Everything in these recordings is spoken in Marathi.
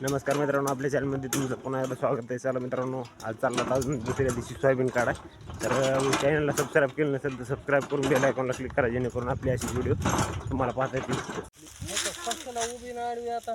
नमस्कार मित्रांनो आपल्या चॅनलमध्ये तुमचं पुन्हा एकदा स्वागत आहे. चला मित्रांनो आज चालला अजून दुसऱ्या दिवशी सोयाबीन काढा. तर चॅनलला सबस्क्राईब केलं नसेल तर सबस्क्राईब करून बेल आयकॉनला क्लिक करा जेणेकरून आपली अशी व्हिडिओ तुम्हाला पाहता येतील. उभी ना आता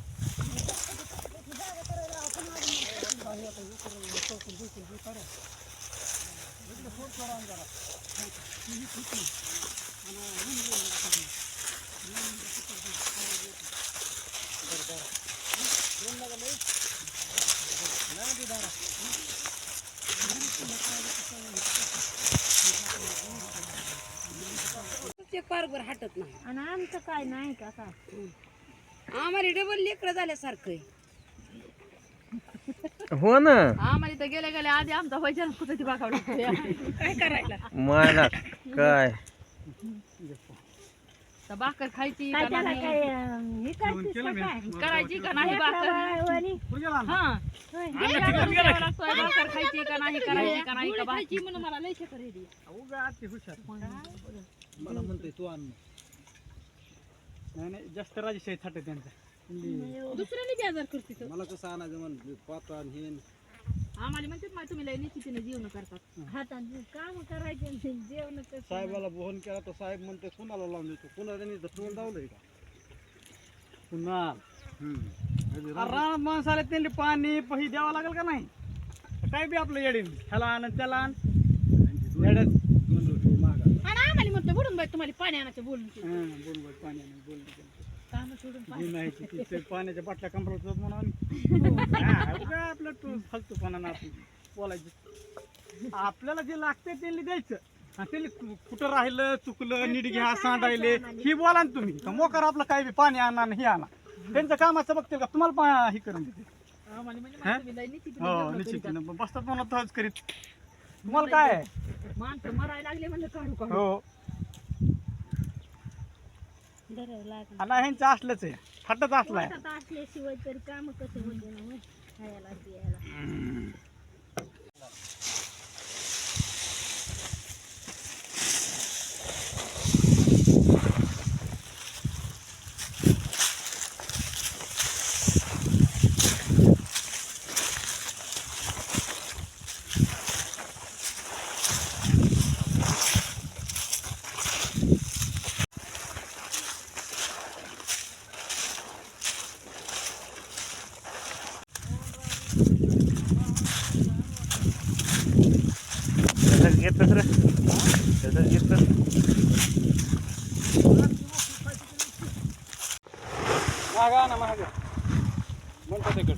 पारभर हटत नाही. आणि आमचं काय नाही का आम्हाला डबल लेकरं झाल्यासारखं आहे. हो ना. आम्हाला इथं गेल्या गेल्या आधी आमचा वैजन कुठे ती बघावं. काय करायला? मला काय? तर भाकर खायची काय का त्याला नाही? काय अं, हे करतेस का काय? करायची का नाही भाकर? हा. लागतंय, भाकर खायची का नाही करायची का नाही का खायची म्हणून मला लय शेकर येते. मला म्हणतोय तू आण. नाही नाही जास्त राजेशाही थाट आहे त्यांचा. दुसऱ्याने बेजार करते तो. मला कसं आणायचं म्हण पाता आणि हे आम्हाला म्हणतात मा तुम्ही लय निश्चितीनं जीवन करतात. हातात काम करायचे आणि जेवण कसं साहेबाला फोन केला तर साहेब म्हणते कुणाला लावून देतो? कुणाला त्यांनी फोन लावलंय का? पुन्हा माणसाला त्यांनी पाणी पही द्यावं लागेल का नाही? काय बी आपलं येडीन ह्याला आण आणि त्याला आण. येड्यात आणि आम्हाला म्हणतो बुडून बाई तुम्हाला पाणी आणायचं बोलून ते. हं, बोल बोल पाणी आण बोल. कामं सोडून पाणी. घेऊन यायची ती ते पाण्याच्या बाटल्या कंपरत म्हणून काय आपलं तू फालतू पाना आपण बोलायचं. आपल्याला जे लागते त्यांनी द्यायचं. आणि त्यांनी कु- कुठं राहिलं चुकलं नीट घ्या सांडायले ही बोला ना तुम्ही. का मोकार आपलं काय बी पाणी आणा आणि हे आणा. त्यांचं कामाचं बघतील का? तुम्हाला पा हे करून देते आम्हाला म्हणजे हा? हो जेवणं. निश्चित बसतात म्हणून तहच करीत. तुम्हाला काय? आहे? माणसं मरायला लागले म्हणजे काढू काढू. हो. धरावं लागलं. आणि ह्यांचं असलंच आहे. थाटच असलाय. पोटात असल्याशिवाय तरी काम कसं होते ना होय? खायला पियाला घेतलं रे तसंच घेतलं मागा ना मागा. म्हणतो